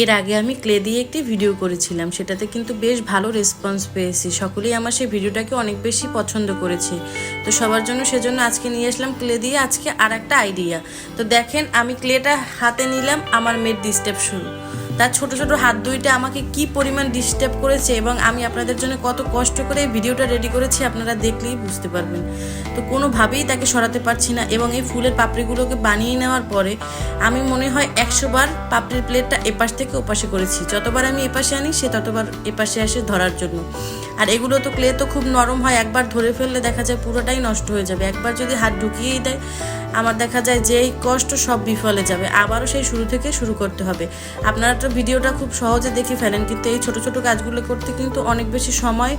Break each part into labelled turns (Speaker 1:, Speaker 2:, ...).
Speaker 1: এর আগে আমি ক্লে দিয়ে একটি ভিডিও করেছিলাম, সেটাতে কিন্তু বেশ ভালো রেসপন্স পেয়েছি। সকলেই আমার সেই ভিডিওটাকে অনেক বেশি পছন্দ করেছে। তো সবার জন্য সেজন্য আজকে নিয়ে আসলাম ক্লে দিয়ে আজকে আর একটা আইডিয়া তো দেখেন, আমি ক্লেটা হাতে নিলাম, আমার মেয়ের ডিস্টার্ব শুরু। তার ছোট ছোট হাত দুইটা আমাকে কি পরিমাণ ডিস্টার্ব করেছে এবং আমি আপনাদের জন্য কত কষ্ট করে এই ভিডিওটা রেডি করেছি আপনারা দেখলেই বুঝতে পারবেন। তো কোনোভাবেই তাকে সরাতে পারছি না এবং এই ফুলের পাপড়িগুলোকে বানিয়ে নেওয়ার পরে আমি মনে হয় একশো বার পাপড়ির প্লেটটা এপাশ থেকে ওপাশে করেছি। যতবার আমি এপাশে আনি, সে ততবার এপাশে আসে ধরার জন্য। আর এগুলো তো ক্লে তো খুব নরম হয়, একবার ধরে ফেললে দেখা যায় পুরোটাই নষ্ট হয়ে যাবে। একবার যদি হাত ঢুকিয়েই দেয়, আমার দেখা যায় যেই কষ্ট সব বিফলে যাবে। আবারও সেই শুরু থেকে শুরু করতে হবে। আপনারা তো ভিডিওটা খুব সহজে দেখে ফেলেন, কিন্তু এই ছোট ছোট কাজগুলো করতে কিন্তু অনেক বেশি সময়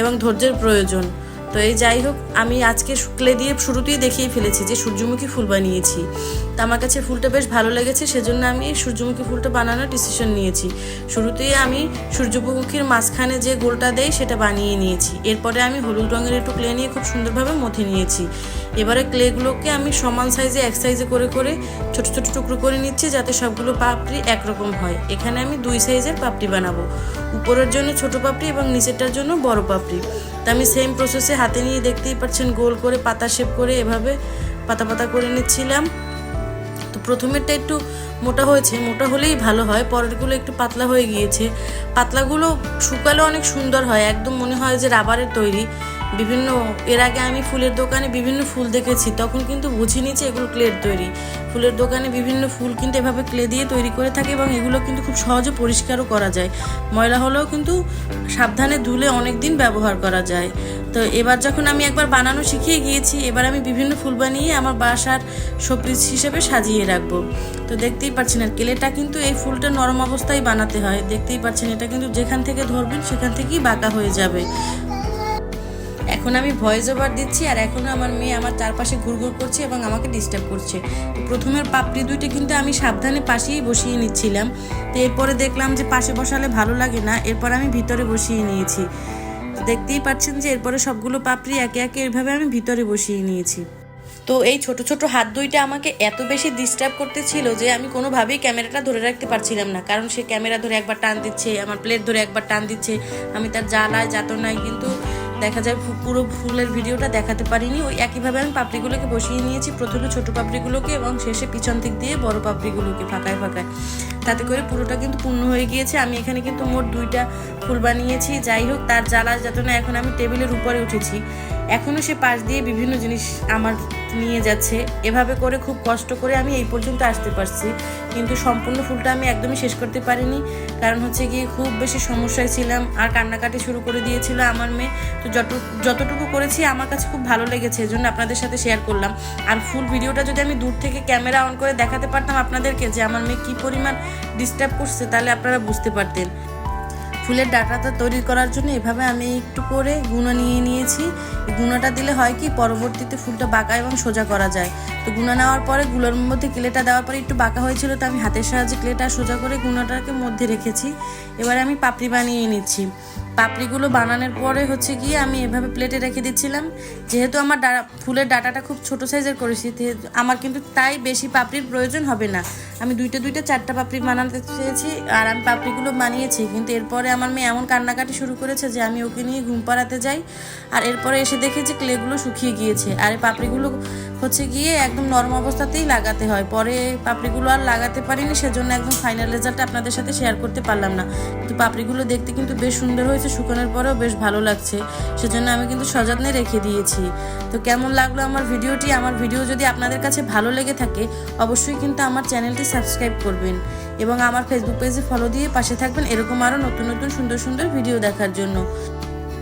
Speaker 1: এবং ধৈর্যের প্রয়োজন। তো এই যাই হোক, আমি আজকে শুক্লে দিয়ে শুরুতেই দেখিয়ে ফেলেছি যে সূর্যমুখী ফুল বানিয়েছি। তো আমার কাছে ফুলটা বেশ ভালো লেগেছে, সেজন্য আমি সূর্যমুখী ফুলটা বানানোর ডিসিশন নিয়েছি। শুরুতেই আমি সূর্যমুখীর মাঝখানে যে গোলটা দেয় সেটা বানিয়ে নিয়েছি। এরপরে আমি হলুদ রঙের একটু ক্লে নিয়ে খুব সুন্দরভাবে মথে নিয়েছি। এবারে ক্লেগুলোকে আমি সমান সাইজে এক সাইজে করে করে ছোট ছোট টুকরো করে নিচ্ছি যাতে সবগুলো পাপড়ি একরকম হয়। এখানে আমি দুই সাইজের পাপড়ি বানাবো। উপরের জন্য ছোট পাপড়ি এবং নিচেরটার জন্য বড় পাপড়ি। তা আমি সেম প্রসেসে হাতে নিয়ে দেখতেই পাচ্ছেন গোল করে পাতা শেপ করে এভাবে পাতা পাতা করে নিচ্ছিলাম। তো প্রথমেরটা একটু মোটা হয়েছে, মোটা হলেই ভালো হয়, পরেরগুলো একটু পাতলা হয়ে গিয়েছে। পাতলাগুলো শুকালে অনেক সুন্দর হয়, একদম মনে হয় যে রাবারের তৈরি। বিভিন্ন, এর আগে আমি ফুলের দোকানে বিভিন্ন ফুল দেখেছি, তখন কিন্তু বুঝিনি যে এগুলো ক্লের তৈরি। ফুলের দোকানে বিভিন্ন ফুল কিন্তু এভাবে ক্লে দিয়ে তৈরি করে থাকে এবং এগুলো কিন্তু খুব সহজে পরিষ্কারও করা যায়। ময়লা হলেও কিন্তু সাবধানে ধুলে অনেক দিন ব্যবহার করা যায়। তো এবার যখন আমি একবার বানানো শিখিয়ে গিয়েছি, এবার আমি বিভিন্ন ফুল বানিয়ে আমার বাসার শোপিস হিসেবে সাজিয়ে রাখব। তো দেখতেই পাচ্ছেন, আর কেলেটা কিন্তু এই ফুলটা নরম অবস্থায় বানাতে হয়। দেখতেই পাচ্ছেন, এটা কিন্তু যেখান থেকে ধরবেন সেখান থেকেই বাঁকা হয়ে যাবে। এখন আমি ভয়েস ওভার দিচ্ছি আর এখনও আমার মেয়ে আমার চারপাশে ঘুরঘুর করছে এবং আমাকে ডিস্টার্ব করছে। প্রথমের পাপড়ি দুইটা কিন্তু আমি সাবধানে পাশেই বসিয়ে নিচ্ছিলাম। তো এরপরে দেখলাম যে পাশে বসালে ভালো লাগে না, এরপর আমি ভিতরে বসিয়ে নিয়েছি। দেখতেই পাচ্ছেন যে এরপরে সবগুলো পাপড়ি একে একে এভাবে আমি ভিতরে বসিয়ে নিয়েছি। তো এই ছোট ছোট হাত দুইটা আমাকে এত বেশি ডিস্টার্ব করতেছিল যে আমি কোনোভাবেই ক্যামেরাটা ধরে রাখতে পারছিলাম না। কারণ সে ক্যামেরা ধরে একবার টান দিচ্ছে, আমার প্লেট ধরে একবার টান দিচ্ছে, আমি তার জ্বালায়, যাতনায় কিন্তু দেখা যায় পুরো ফুলের ভিডিওটা দেখাতে পারিনি। ওই একইভাবে আমি পাপড়িগুলোকে বসিয়ে নিয়েছি, প্রথমে ছোট পাপড়িগুলোকে এবং শেষে পিছন দিক দিয়ে বড় পাপড়িগুলোকে ফাঁকায় ফাঁকায়। তাতে করে পুরোটা কিন্তু পূর্ণ হয়ে গিয়েছে। আমি এখানে কিন্তু মোট দুইটা ফুল বানিয়েছি। যাই হোক, তার জ্বালা যাতনা এখন আমি টেবিলের উপরে উঠেছি। এখনও সে পাশ দিয়ে বিভিন্ন জিনিস আমার নিয়ে যাচ্ছে। এভাবে করে খুব কষ্ট করে আমি এই পর্যন্ত আসতে পারছি। কিন্তু সম্পূর্ণ ফুলটা আমি একদমই শেষ করতে পারিনি। কারণ হচ্ছে গিয়ে খুব বেশি সমস্যায় ছিলাম আর কান্নাকাটি শুরু করে দিয়েছিল আমার মেয়ে। তো যত, যতটুকু করেছি আমার কাছে খুব ভালো লেগেছে, এজন্য আপনাদের সাথে শেয়ার করলাম। আর ফুল ভিডিওটা যদি আমি দূর থেকে ক্যামেরা অন করে দেখাতে পারতাম আপনাদেরকে যে আমার মেয়ে কী পরিমাণ ডিস্টার্ব করছে, তাহলে আপনারা বুঝতে পারতেন। ফুলের ডাটাটা তৈরি করার জন্য এভাবে আমি একটু করে গুঁড়ো নিয়ে নিয়েছি। গুঁড়োটা দিলে হয় কি, পরবর্তীতে ফুলটা বাঁকা এবং সোজা করা যায়। তো গুঁড়ো নেওয়ার পরে গুলোর মধ্যে ক্লেটা দেওয়ার পরে একটু বাঁকা হয়েছিল, তো আমি হাতের সাহায্যে ক্লেটা সোজা করে গুঁড়োটাকে মধ্যে রেখেছি। এবারে আমি পাপড়ি বানিয়ে নিচ্ছি। পাপড়িগুলো বানানোর পরে হচ্ছে গিয়ে আমি এভাবে প্লেটে রেখে দিচ্ছিলাম। যেহেতু আমার ডা- ফুলের ডাটাটা খুব ছোট সাইজের করেছি আমার কিন্তু তাই বেশি পাপড়ির প্রয়োজন হবে না। আমি দুইটা দুইটা, চারটা পাপড়ি বানাতে চেয়েছি আর আমি পাপড়িগুলো বানিয়েছি। কিন্তু এরপরে আমার মেয়ে এমন কান্নাকাটি শুরু করেছে যে আমি ওকে নিয়ে ঘুম পাড়াতে যাই। আর এরপরে এসে দেখি যে ক্লেগুলো শুকিয়ে গিয়েছে। আর এই পাপড়িগুলো হচ্ছে গিয়ে একদম নরম অবস্থাতেই লাগাতে হয়। পরে পাপড়িগুলো আর লাগাতে পারিনি, সেজন্য একদম ফাইনাল রেজাল্ট আপনাদের সাথে শেয়ার করতে পারলাম না। কিন্তু পাপড়িগুলো দেখতে কিন্তু বেশ সুন্দর হয়েছে। শুকানোর পরেও বেশ ভালো লাগছে। সেজন্য আমি কিন্তু সযত্নে রেখে দিয়েছি। তো কেমন লাগল আমার ভিডিওটি? আমার ভিডিও যদি আপনাদের কাছে ভালো লেগে থাকে, অবশ্যই কিন্তু আমার চ্যানেলটি সাবস্ক্রাইব করবেন এবং আমার ফেসবুক পেজে ফলো দিয়ে পাশে থাকবেন এরকম আরও নতুন নতুন, সুন্দর সুন্দর ভিডিও দেখার জন্য।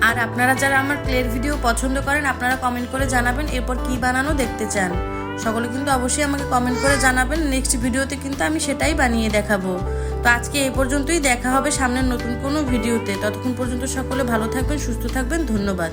Speaker 1: আর আপনারা যারা আমার ক্লের ভিডিও পছন্দ করেন, আপনারা কমেন্ট করে জানাবেন এরপর কি বানানো দেখতে চান। সকলে কিন্তু অবশ্যই আমাকে কমেন্ট করে জানাবেন। নেক্সট ভিডিওতে কিন্তু আমি সেটাই বানিয়ে দেখাবো। তো আজকে এই পর্যন্তই। দেখা হবে সামনের নতুন কোনো ভিডিওতে। ততক্ষণ পর্যন্ত সকলে ভালো থাকবেন, সুস্থ থাকবেন। ধন্যবাদ।